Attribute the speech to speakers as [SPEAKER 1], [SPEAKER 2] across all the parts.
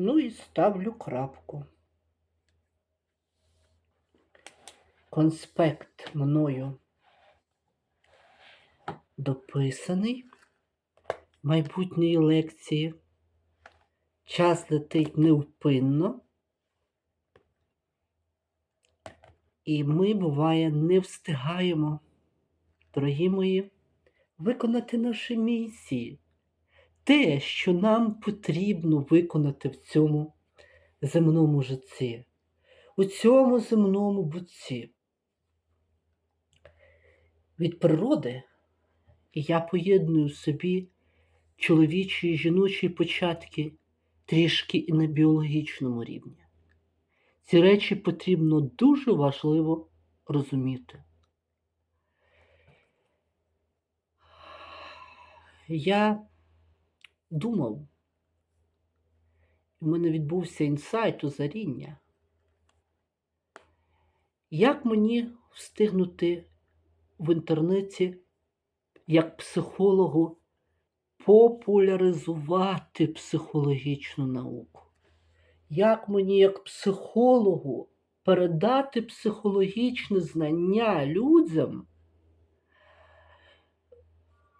[SPEAKER 1] Ну і ставлю крапку. Конспект мною дописаний майбутньої лекції. Час летить невпинно. І ми, буває, не встигаємо, дорогі мої, виконати наші місії. Те, що нам потрібно виконати в цьому земному житті, у цьому земному бутті. Від природи я поєдную собі чоловічі і жіночі початки трішки і на біологічному рівні. Ці речі потрібно дуже важливо розуміти. Я думав, в мене відбувся інсайт озаріння. Як мені встигнути в інтернеті як психологу популяризувати психологічну науку? Як мені, як психологу, передати психологічне знання людям,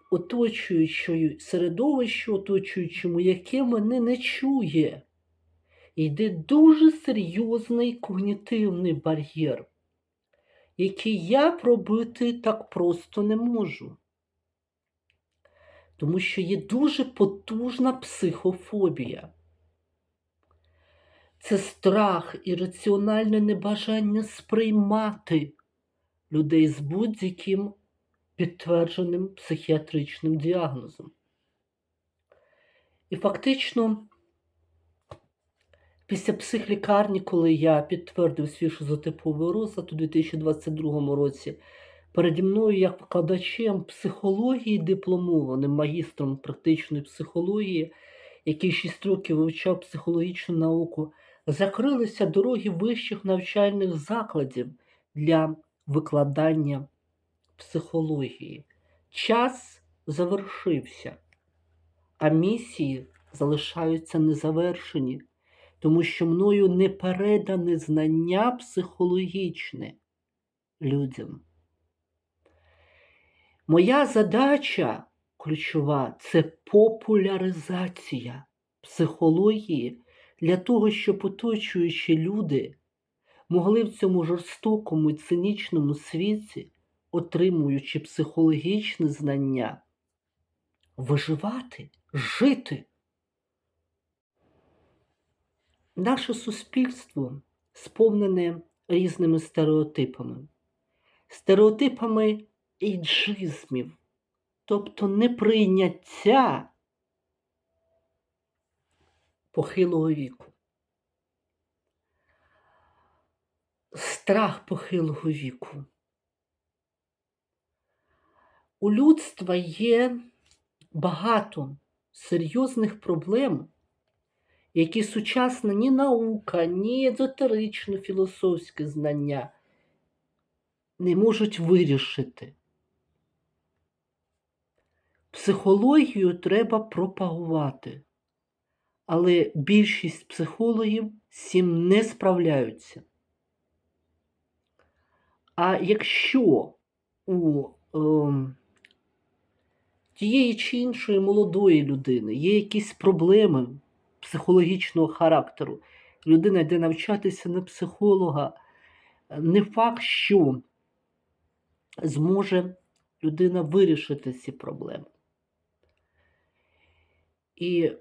[SPEAKER 1] оточуючою середовищу, оточуючому, яке мене не чує? Йде дуже серйозний когнітивний бар'єр, який я пробити так просто не можу. Тому що є дуже потужна психофобія. Це страх і раціональне небажання сприймати людей з будь-яким підтвердженим психіатричним діагнозом. І фактично, після психлікарні, коли я підтвердив свій шизотиповий розлад у 2022 році, переді мною, як викладачем психології дипломованим, магістром практичної психології, який 6 років вивчав психологічну науку, закрилися дороги вищих навчальних закладів для викладання психології. Час завершився, а місії залишаються незавершені, тому що мною не передане знання психологічне людям. Моя задача ключова це популяризація психології для того, щоб оточуючі люди могли в цьому жорстокому і цинічному світі, отримуючи психологічне знання, виживати, жити. Наше суспільство сповнене різними стереотипами, стереотипами ейджизмів, тобто неприйняття похилого віку. Страх похилого віку. У людства є багато серйозних проблем, які сучасна ні наука, ні езотерично філософське знання не можуть вирішити. Психологію треба пропагувати, але більшість психологів цим не справляються. А якщо у е, тієї чи іншої молодої людини є якісь проблеми психологічного характеру, людина йде навчатися на психолога, не факт, що зможе людина вирішити ці проблеми. І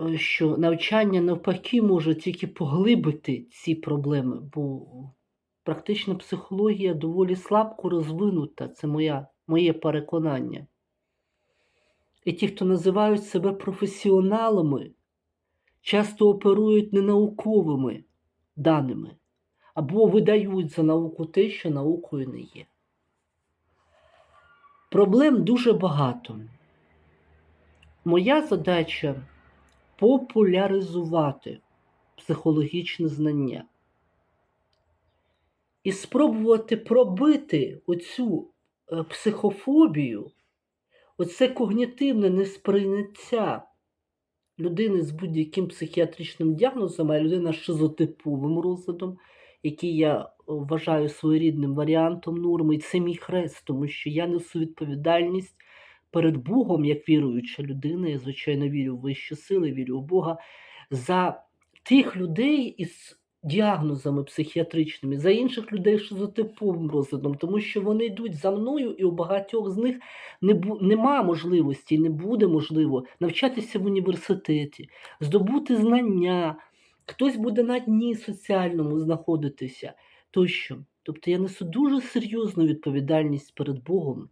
[SPEAKER 1] е, що навчання навпаки може тільки поглибити ці проблеми, бо практична психологія доволі слабко розвинута, це моя, моє переконання. І ті, хто називають себе професіоналами, часто оперують ненауковими даними або видають за науку те, що наукою не є. Проблем дуже багато. Моя задача популяризувати психологічне знання і спробувати пробити оцю е, психофобію, оце когнітивне несприйняття людини з будь-яким психіатричним діагнозом, а людина з шизотиповим розладом, який я е, вважаю своєрідним варіантом норми, і це мій хрест, тому що я несу відповідальність перед Богом, як віруюча людина. Я, звичайно, вірю в вищі сили, вірю в Бога, за тих людей із діагнозами психіатричними, за інших людей шизотиповим розладом, тому що вони йдуть за мною, і у багатьох з них не бу- нема можливості, не буде можливо навчатися в університеті, здобути знання, хтось буде на дні соціальному знаходитися тощо. Тобто я несу дуже серйозну відповідальність перед Богом.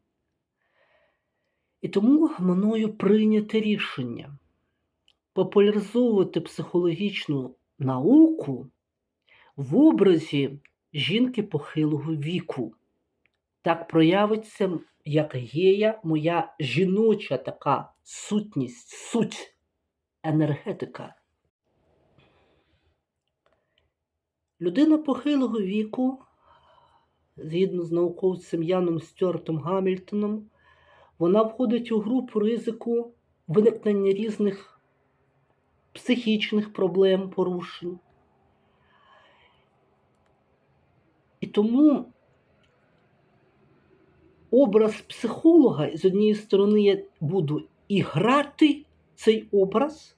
[SPEAKER 1] І тому мною прийняте рішення популяризовувати психологічну науку в образі жінки похилого віку. Так проявиться, як гея, моя жіноча така сутність, суть, енергетика. Людина похилого віку, згідно з науковцем Яном Стюартом Гамільтоном, вона входить у групу ризику виникнення різних психічних проблем, порушень. І тому образ психолога, з однієї сторони, я буду і грати цей образ,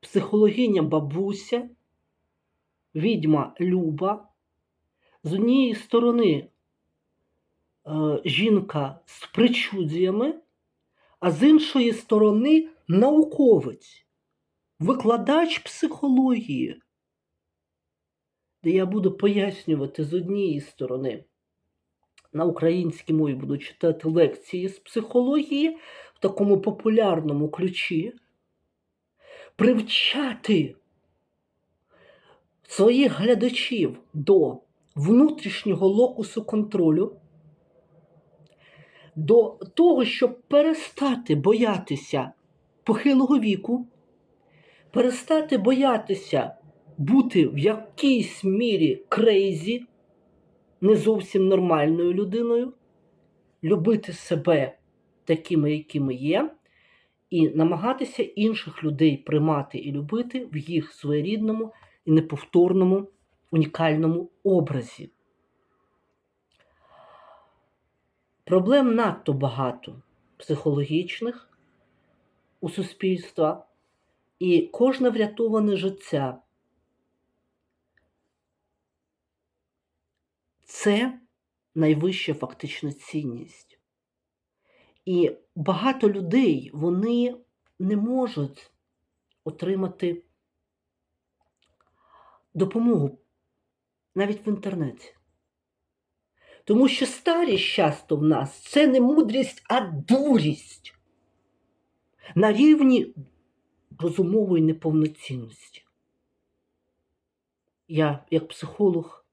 [SPEAKER 1] психологиня бабуся, відьма Люба, з однієї сторони е, жінка з причуддями, а з іншої сторони науковець, викладач психології, де я буду пояснювати з однієї сторони. На українській мові буду читати лекції з психології в такому популярному ключі, привчати своїх глядачів до внутрішнього локусу контролю, до того, щоб перестати боятися похилого віку, перестати боятися бути в якійсь мірі крейзі, не зовсім нормальною людиною, любити себе такими, якими є, і намагатися інших людей приймати і любити в їх своєрідному і неповторному унікальному образі. Проблем надто багато психологічних у суспільства, і кожне врятоване життя це найвища фактична цінність. І багато людей вони не можуть отримати допомогу навіть в інтернеті. Тому що старість часто в нас це не мудрість, а дурість на рівні розумової неповноцінності. Я, як психолог,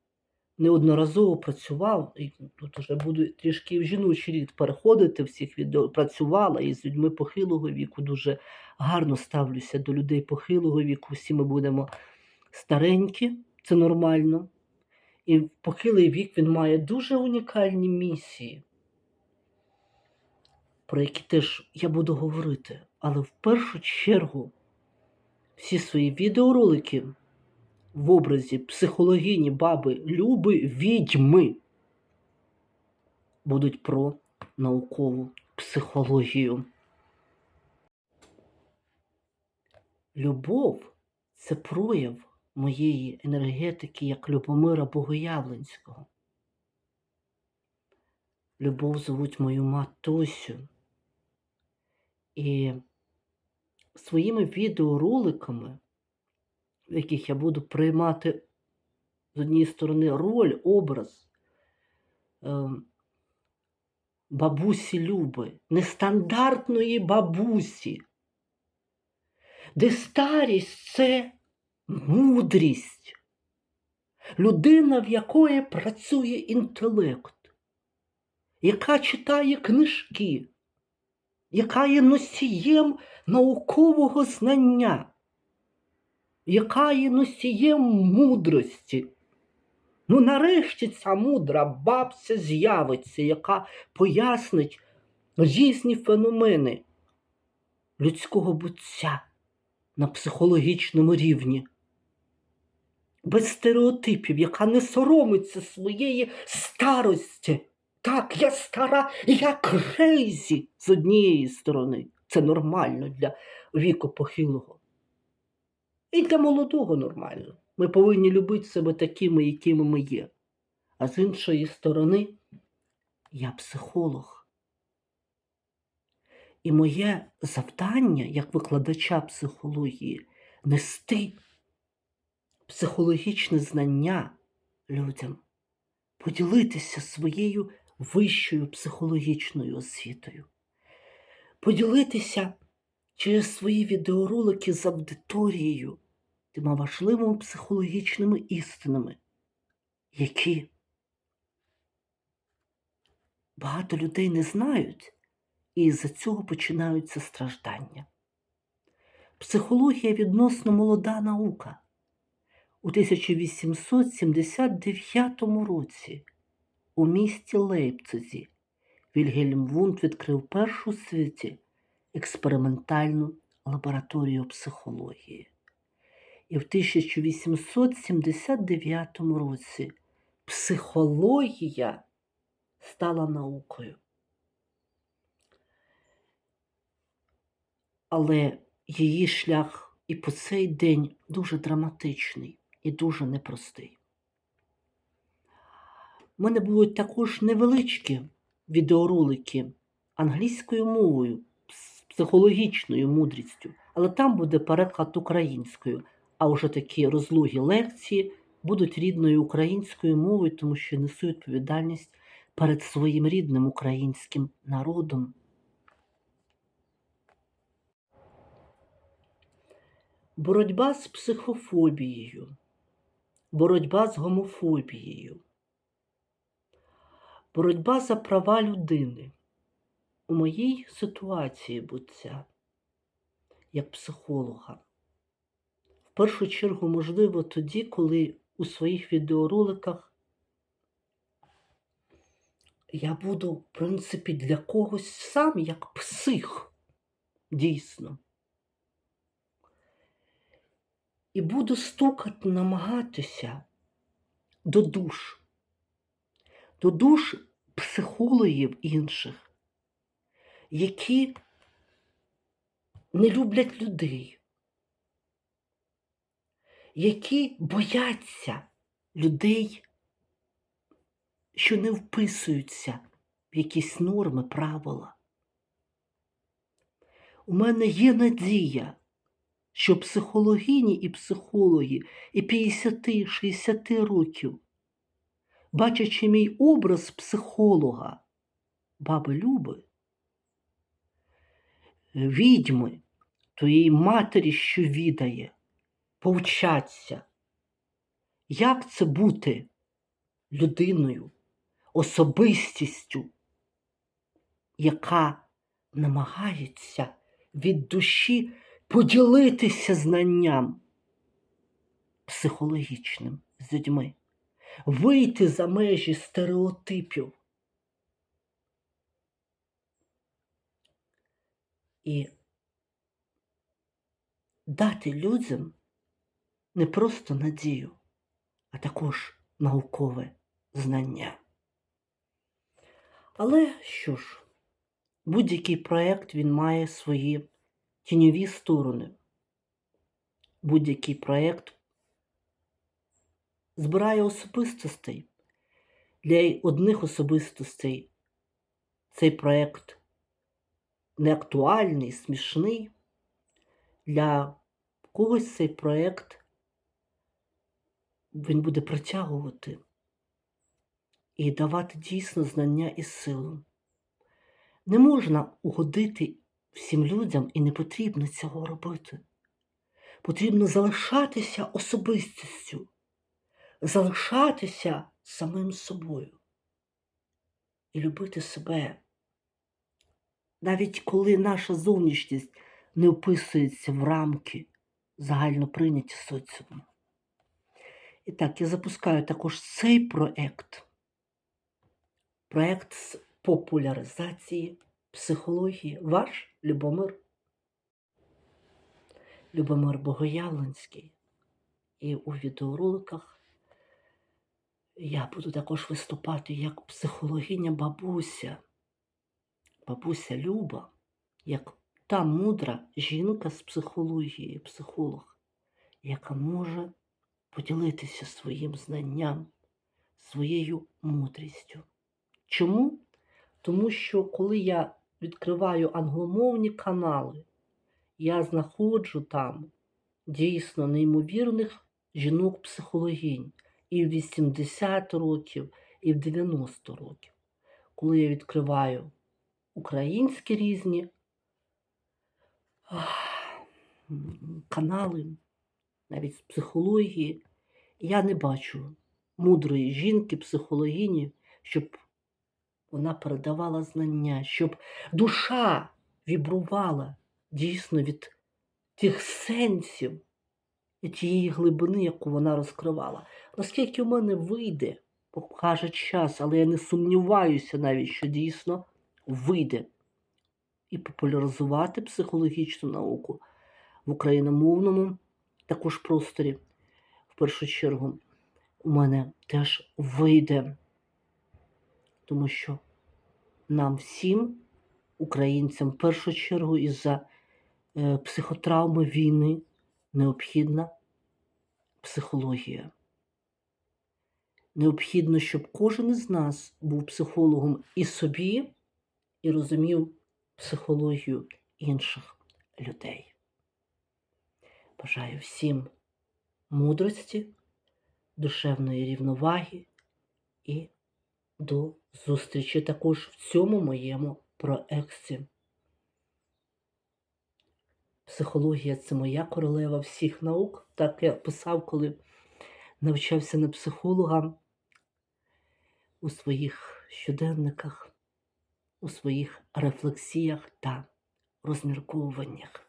[SPEAKER 1] неодноразово працював, і тут вже буду трішки в жіночий рід переходити всіх відео, працювала із людьми похилого віку, дуже гарно ставлюся до людей похилого віку. Всі ми будемо старенькі, це нормально. І похилий вік він має дуже унікальні місії, про які теж я буду говорити. Але в першу чергу всі свої відеоролики в образі психологині баби Люби відьми будуть про наукову психологію. Любов це прояв моєї енергетики як Любомира Богоявленського. Любов звуть мою матусю. І своїми відеороликами, в яких я буду приймати з однієї сторони роль, образ е, бабусі Люби, нестандартної бабусі, де старість це мудрість, людина, в якої працює інтелект, яка читає книжки, яка є носієм наукового знання, яка є носієм мудрості. Ну, нарешті ця мудра бабця з'явиться, яка пояснить різні феномени людського буття на психологічному рівні. Без стереотипів, яка не соромиться своєї старості. Так, я стара, я крейзі з однієї сторони. Це нормально для віку похилого. І для молодого нормально. Ми повинні любити себе такими, якими ми є. А з іншої сторони, я психолог. І моє завдання як викладача психології нести психологічне знання людям, поділитися своєю вищою психологічною освітою, поділитися через свої відеоролики з аудиторією тими важливими психологічними істинами, які багато людей не знають, і з-за цього починаються страждання. Психологія відносно молода наука. У 1879 році у місті Лейпцизі Вільгельм Вунд відкрив першу у світі експериментальну лабораторію психології. І в 1879 році психологія стала наукою. Але її шлях і по цей день дуже драматичний і дуже непростий. У мене будуть також невеличкі відеоролики англійською мовою, з психологічною мудрістю, але там буде переклад українською, а вже такі розлогі лекції будуть рідною українською мовою, тому що несу відповідальність перед своїм рідним українським народом. Боротьба з психофобією, боротьба з гомофобією, боротьба за права людини. У моїй ситуації буття, як психолога, першу чергу, можливо, тоді, коли у своїх відеороликах я буду, в принципі, для когось сам як псих, дійсно. І буду стукати, намагатися до душ, до душ психологів інших, які не люблять людей, які бояться людей, що не вписуються в якісь норми, правила. У мене є надія що психологині і психологи і 50-60 років, бачачи мій образ психолога, баби Люби, відьми твоєї матері, що відає, повчаться, як це бути людиною, особистістю, яка намагається від душі поділитися знанням психологічним з людьми, вийти за межі стереотипів? І дати людям не просто надію, а також наукове знання. Але що ж, будь-який проєкт він має свої тіньові сторони. Будь-який проєкт збирає особистостей. Для одних особистостей цей проєкт неактуальний, смішний. Для когось цей проєкт він буде притягувати і давати дійсно знання і силу. Не можна угодити всім людям і не потрібно цього робити. Потрібно залишатися особистістю, залишатися самим собою і любити себе. Навіть коли наша зовнішність не вписується в рамки загально прийняті соціуму. І так, я запускаю також цей проект, проект з популяризації психології. Ваш Любомир Любомир Богоявленський. І у відеороликах я буду також виступати як психологиня бабуся, бабуся Люба, як та мудра жінка з психології, психолог, яка може поділитися своїм знанням, своєю мудрістю. Чому? Тому що коли я відкриваю англомовні канали, я знаходжу там дійсно неймовірних жінок-психологінь і в 80 років, і в 90 років. Коли я відкриваю українські різні канали, навіть з психології, я не бачу мудрої жінки, психологині, щоб вона передавала знання, щоб душа вібрувала дійсно від тих сенсів і тієї глибини, яку вона розкривала. Наскільки в мене вийде, покаже час, але я не сумніваюся навіть, що дійсно вийде і популяризувати психологічну науку в україномовному також просторі. В першу чергу, у мене теж вийде, тому що нам всім, українцям, в першу чергу, із-за е, психотравми війни необхідна психологія. Необхідно, щоб кожен із нас був психологом і собі, і розумів психологію інших людей. Бажаю всім мудрості, душевної рівноваги і до зустрічі також в цьому моєму проекті. Психологія це моя королева всіх наук. Так я писав, коли навчався на психолога у своїх щоденниках, у своїх рефлексіях та розмірковуваннях.